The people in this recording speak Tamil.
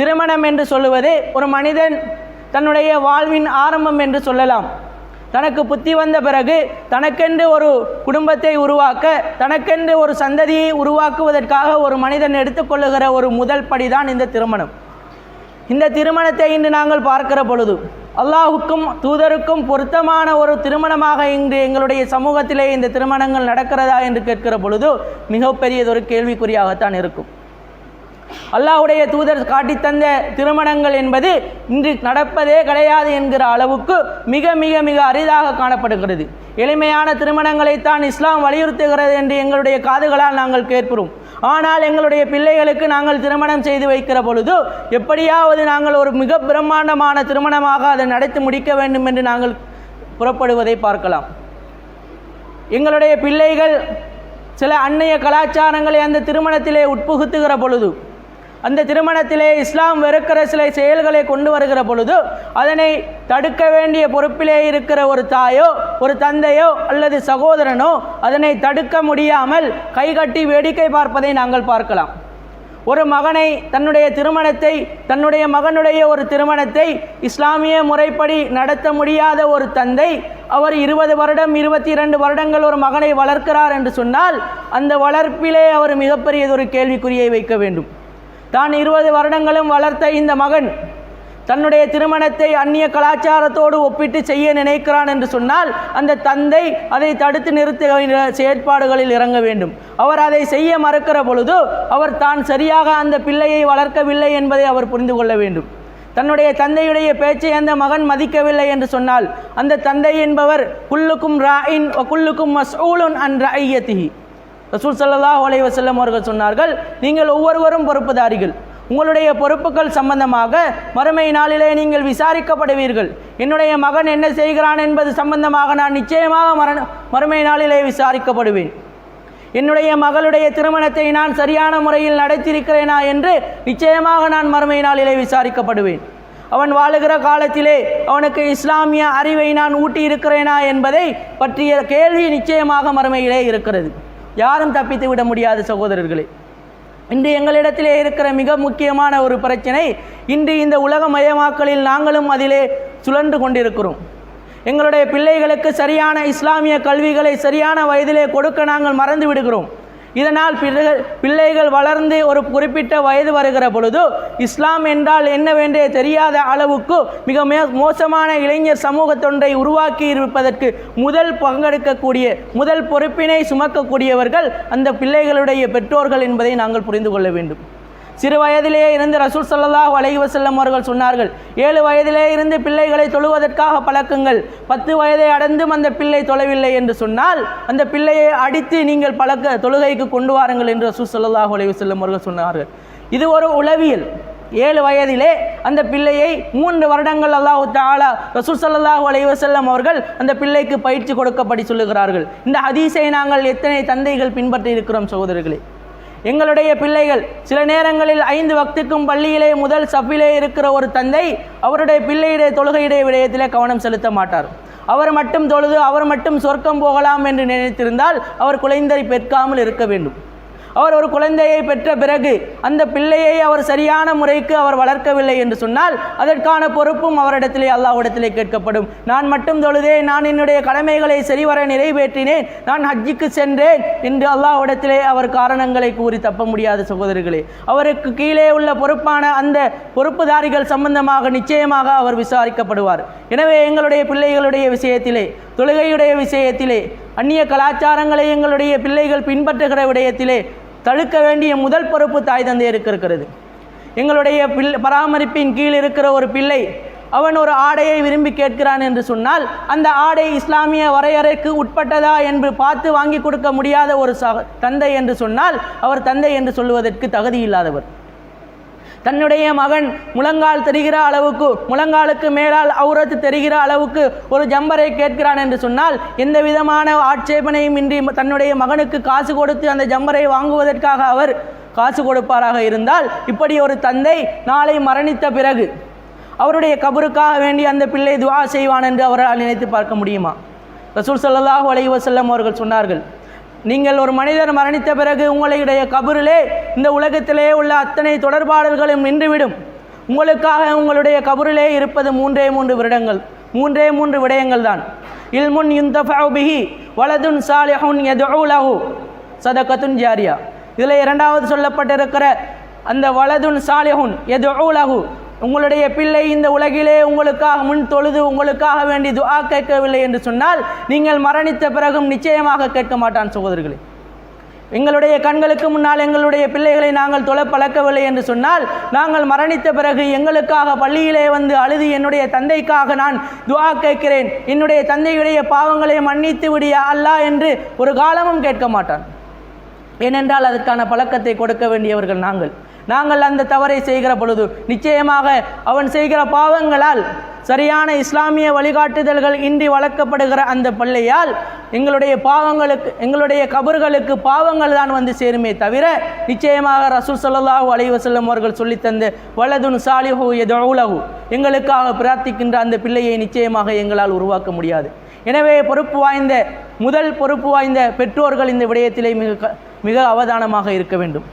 திருமணம் என்று சொல்லுவது ஒரு மனிதன் தன்னுடைய வாழ்வின் ஆரம்பம் என்று சொல்லலாம். தனக்கு புத்தி வந்த பிறகு தனக்கென்று ஒரு குடும்பத்தை உருவாக்க தனக்கென்று ஒரு சந்ததியை உருவாக்குவதற்காக ஒரு மனிதன் எடுத்துக்கொள்ளுகிற ஒரு முதல் படிதான் இந்த திருமணம். இந்த திருமணத்தை இன்று நாங்கள் பார்க்கிற பொழுது அல்லாஹுக்கும் தூதருக்கும் பொருத்தமான ஒரு திருமணமாக இன்று எங்களுடைய சமூகத்திலே இந்த திருமணங்கள் நடக்கிறதா என்று கேட்கிற பொழுது மிகப்பெரியதொரு கேள்விக்குறியாகத்தான் இருக்கும். அல்லாஹுடைய தூதர் காட்டித் தந்த திருமணங்கள் என்பது இன்று நடப்பதே கிடையாது என்கிற அளவுக்கு மிக மிக மிக அரிதாக காணப்படுகிறது. எளிமையான திருமணங்களைத்தான் இஸ்லாம் வலியுறுத்துகிறது என்று எங்களுடைய காதுகளால் நாங்கள் கேட்கிறோம் ஆனால் எங்களுடைய பிள்ளைகளுக்கு நாங்கள் திருமணம் செய்து வைக்கிற பொழுது எப்படியாவது நாங்கள் ஒரு மிக பிரம்மாண்டமான திருமணமாக அதை நடத்தி முடிக்க வேண்டும் என்று நாங்கள் புறப்படுவதை பார்க்கலாம். எங்களுடைய பிள்ளைகள் சில அந்நிய கலாச்சாரங்களை அந்த திருமணத்திலே உட்புகுத்துகிற பொழுது அந்த திருமணத்திலே இஸ்லாம் வெறுக்கிற சில செயல்களை கொண்டு வருகிற பொழுது அதனை தடுக்க வேண்டிய பொறுப்பிலே இருக்கிற ஒரு தாயோ ஒரு தந்தையோ அல்லது சகோதரனோ அதனை தடுக்க முடியாமல் கைகட்டி வேடிக்கை பார்ப்பதை நாங்கள் பார்க்கலாம். ஒரு மகனை தன்னுடைய திருமணத்தை தன்னுடைய மகனுடைய ஒரு திருமணத்தை இஸ்லாமிய முறைப்படி நடத்த முடியாத ஒரு தந்தை அவர் இருபது வருடம் இருபத்தி இரண்டு வருடங்கள் ஒரு மகனை வளர்க்கிறார் என்று சொன்னால் அந்த வளர்ப்பிலே அவர் மிகப்பெரியதொரு கேள்விக்குறியை வைக்க வேண்டும். தான் இருபது வருடங்களும் வளர்த்த இந்த மகன் தன்னுடைய திருமணத்தை அந்நிய கலாச்சாரத்தோடு ஒப்பிட்டு செய்ய நினைக்கிறான் என்று சொன்னால் அந்த தந்தை அதை தடுத்து நிறுத்த செயற்பாடுகளில் இறங்க வேண்டும். அவர் அதை செய்ய மறுக்கிற பொழுது அவர் தான் சரியாக அந்த பிள்ளையை வளர்க்கவில்லை என்பதை அவர் புரிந்து கொள்ள வேண்டும். தன்னுடைய தந்தையுடைய பேச்சை அந்த மகன் மதிக்கவில்லை என்று சொன்னால் அந்த தந்தை என்பவர் குல்லுக்கும் ராயின் குல்லுக்கும் மசூலுன் அன் ரஐயத்திஹி ரசூல் சல்லா ஒலை வசல்லம் அவர்கள் சொன்னார்கள் நீங்கள் ஒவ்வொருவரும் பொறுப்புதாரிகள். உங்களுடைய பொறுப்புகள் சம்பந்தமாக மறுமை நாளிலே நீங்கள் விசாரிக்கப்படுவீர்கள். என்னுடைய மகன் என்ன செய்கிறான் என்பது சம்பந்தமாக நான் நிச்சயமாக மரண மறுமை நாளிலே விசாரிக்கப்படுவேன். என்னுடைய மகளுடைய திருமணத்தை நான் சரியான முறையில் நடத்தியிருக்கிறேனா என்று நிச்சயமாக நான் மறுமை நாளிலே விசாரிக்கப்படுவேன். அவன் வாழுகிற காலத்திலே அவனுக்கு இஸ்லாமிய அறிவை நான் ஊட்டி இருக்கிறேனா என்பதை பற்றிய கேள்வி நிச்சயமாக மறுமையிலே இருக்கிறது. யாரும் தப்பித்து விட முடியாது சகோதரர்களே இன்று எங்களிடத்திலே இருக்கிற மிக முக்கியமான ஒரு பிரச்சனை இன்று இந்த உலக மயமாக்கலில் நாங்களும் அதிலே சுழன்று கொண்டிருக்கிறோம். எங்களுடைய பிள்ளைகளுக்கு சரியான இஸ்லாமிய கல்விகளை சரியான வயதிலே கொடுக்க நாங்கள் மறந்து விடுகிறோம். இதனால் பிள்ளைகள் வளர்ந்து ஒரு குறிப்பிட்ட வயது வருகிற பொழுது இஸ்லாம் என்றால் என்னவென்றே தெரியாத அளவுக்கு மிக மோசமான இளைஞர் சமூகத்தொன்றை உருவாக்கி இருப்பதற்கு முதல் பங்கெடுக்கக்கூடிய முதல் பொறுப்பினை சுமக்கக்கூடியவர்கள் அந்த பிள்ளைகளுடைய பெற்றோர்கள் என்பதை நாங்கள் புரிந்து கொள்ள வேண்டும். சிறு வயதிலேயே இருந்து ரசூல் ஸல்லல்லாஹு அலைஹி வஸல்லம் அவர்கள் சொன்னார்கள். ஏழு வயதிலே இருந்து பிள்ளைகளை தொழுவதற்காக பழக்குங்கள். பத்து வயதை அடைந்தும் அந்த பிள்ளை தொழவில்லை என்று சொன்னால் அந்த பிள்ளையை அடித்து நீங்கள் பழக்க தொழுகைக்கு கொண்டு வாருங்கள் என்று ரசூல் ஸல்லல்லாஹு அலைஹி வஸல்லம் அவர்கள் சொன்னார்கள். இது ஒரு உளவியல். ஏழு வயதிலே அந்த பிள்ளையை மூன்று வருடங்கள் அல்லாஹு தாலா ரசூல் சல்லாஹூ அலைவசல்லம் அவர்கள் அந்த பிள்ளைக்கு பயிற்சி கொடுக்கப்படி சொல்லுகிறார்கள். இந்த ஹதீஸை நாங்கள் எத்தனை தந்தைகள் பின்பற்றி இருக்கிறோம் சகோதரர்களே? எங்களுடைய பிள்ளைகள் சில நேரங்களில் ஐந்து வக்துக்கும் பள்ளியிலே முதல் சஃபிலே இருக்கிற ஒரு தந்தை அவருடைய பிள்ளையுடைய தொழுகையுடைய விடயத்திலே கவனம் செலுத்த மாட்டார். அவர் மட்டும் தொழுது அவர் மட்டும் சொர்க்கம் போகலாம் என்று நினைத்திருந்தால் அவர் குழந்தை பெற்காமல் இருக்க வேண்டும். அவர் ஒரு குழந்தையை பெற்ற பிறகு அந்த பிள்ளையை அவர் சரியான முறைக்கு அவர் வளர்க்கவில்லை என்று சொன்னால் அதற்கான பொறுப்பும் அவரிடத்திலே அல்லாஹ்விடத்திலே கேட்கப்படும். நான் மட்டும் தொழுதேன் நான் என்னுடைய கடமைகளை சரிவர நிறைவேற்றினேன் நான் ஹஜ்ஜிக்கு சென்றேன் என்று அல்லாஹ்விடத்திலே அவர் காரணங்களை கூறி தப்ப முடியாத சகோதரர்களே அவருக்கு கீழே உள்ள பொறுப்பான அந்த பொறுப்புதாரிகள் சம்பந்தமாக நிச்சயமாக அவர் விசாரிக்கப்படுவார். எனவே எங்களுடைய பிள்ளைகளுடைய விஷயத்திலே தொழுகையுடைய விஷயத்திலே அந்நிய கலாச்சாரங்களை எங்களுடைய பிள்ளைகள் பின்பற்றுகிற விடயத்திலே தடுக்க வேண்டிய முதல் பொறுப்பு தாய் தந்தையருக்கு இருக்கிறது. எங்களுடைய பிள்ளை பராமரிப்பின் கீழ் இருக்கிற ஒரு பிள்ளை அவன் ஒரு ஆடையை விரும்பி கேட்கிறான் என்று சொன்னால் அந்த ஆடை இஸ்லாமிய வரையறைக்கு உட்பட்டதா என்று பார்த்து வாங்கி கொடுக்க முடியாத ஒரு சக தந்தை என்று சொன்னால் அவர் தந்தை என்று சொல்லுவதற்கு தகுதி இல்லாதவர். தன்னுடைய மகன் முழங்கால் தெரிகிற அளவுக்கு முழங்காலுக்கு மேலால் அவுரத்து தெரிகிற அளவுக்கு ஒரு ஜம்பரை கேட்கிறான் என்று சொன்னால் எந்த விதமான ஆட்சேபனையும் இன்றி தன்னுடைய மகனுக்கு காசு கொடுத்து அந்த ஜம்பரை வாங்குவதற்காக அவர் காசு கொடுப்பாராக இருந்தால் இப்படி ஒரு தந்தை நாளை மரணித்த பிறகு அவருடைய கபருக்காக வேண்டி அந்த பிள்ளை துவா செய்வான் என்று அவரால் நினைத்து பார்க்க முடியுமா? ரசூல் சல்லாஹூ அலைவசல்லம் அவர்கள் சொன்னார்கள் நீங்கள் ஒரு மனிதர் மரணித்த பிறகு உங்களுடைய கபரிலே இந்த உலகத்திலே உள்ள அத்தனை தொடர்பாடல்களும் நின்றுவிடும். உங்களுக்காக உங்களுடைய கபரிலே இருப்பது மூன்றே மூன்று வருடங்கள் மூன்றே மூன்று விடயங்கள் தான் இல்முன் இந்த பிஹி வலதுன் சாலிஹுன் யதுஉ சதகத்துன் ஜாரியா. இதில் இரண்டாவது சொல்லப்பட்டிருக்கிற அந்த வலதுன் சாலிஹுன் யதுஉ உங்களுடைய பிள்ளை இந்த உலகிலே உங்களுக்காக முன் தொழுது உங்களுக்காக வேண்டி துஆ கேட்கவில்லை என்று சொன்னால் நீங்கள் மரணித்த பிறகும் நிச்சயமாக கேட்க மாட்டான் சகோதரர்களே. எங்களுடைய கண்களுக்கு முன்னால் எங்களுடைய பிள்ளைகளை நாங்கள் தொலை பழக்கவில்லை என்று சொன்னால் நாங்கள் மரணித்த பிறகு எங்களுக்காக பள்ளியிலே வந்து அழுது என்னுடைய தந்தைக்காக நான் துவா கேட்கிறேன். என்னுடைய தந்தையுடைய பாவங்களை மன்னித்து விடியா அல்லா என்று ஒரு காலமும் கேட்க மாட்டான். ஏனென்றால் அதற்கான பழக்கத்தை கொடுக்க வேண்டியவர்கள் நாங்கள். நாங்கள் அந்த தவறை செய்கிற பொழுது நிச்சயமாக அவன் செய்கிற பாவங்களால் சரியான இஸ்லாமிய வழிகாட்டுதல்கள் இன்றி வளர்க்கப்படுகிற அந்த பிள்ளையால் எங்களுடைய பாவங்களுக்கு எங்களுடைய கபர்களுக்கு பாவங்கள் தான் வந்து சேருமே தவிர நிச்சயமாக ரசூல் ஸல்லல்லாஹு அலைவசல்லம் அவர்கள் சொல்லித்தந்த வலதுன் சாலிஹூ எதவுலகு எங்களுக்காக பிரார்த்திக்கின்ற அந்த பிள்ளையை நிச்சயமாக எங்களால் உருவாக்க முடியாது. எனவே பொறுப்பு வாய்ந்த முதல் பொறுப்பு வாய்ந்த பெற்றோர்கள் இந்த விடயத்திலே மிக மிக அவதானமாக இருக்க வேண்டும்.